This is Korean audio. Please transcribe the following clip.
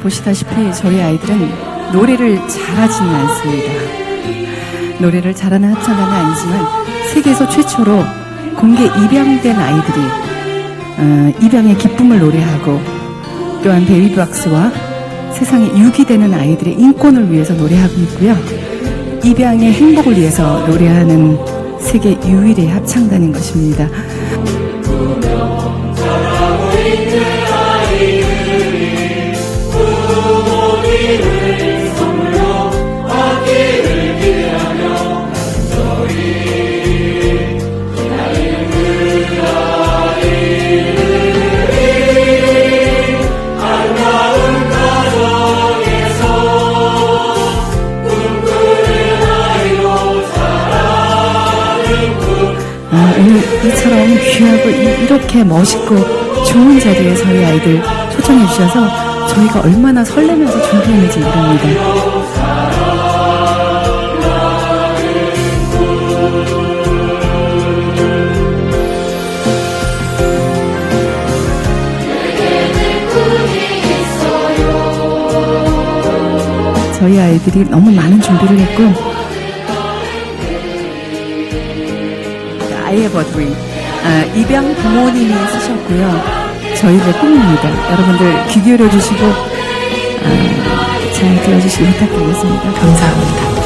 보시다시피 저희 아이들은 노래를 잘하지는 않습니다. 노래를 잘하는 합창단은 아니지만 세계에서 최초로 공개 입양된 아이들이 어, 입양의 기쁨을 노래하고 또한 베이비 박스와 세상에 유기되는 아이들의 인권을 위해서 노래하고 있고요. 입양의 행복을 위해서 노래하는 세계 유일의 합창단인 것입니다. 아, 오늘 이처럼 귀하고 이- 이렇게 멋있고 좋은 자리에 저희 아이들 초청해 주셔서 저희가 얼마나 설레면서 준비했는지 모릅니다. 저희 아이들이 너무 많은 준비를 했고 Dream. 아, 입양 부모님이 쓰셨고요. 저희의 꿈입니다. 여러분들 귀 기울여 주시고 아, 잘 들어주시기 부탁드리겠습니다. 감사합니다.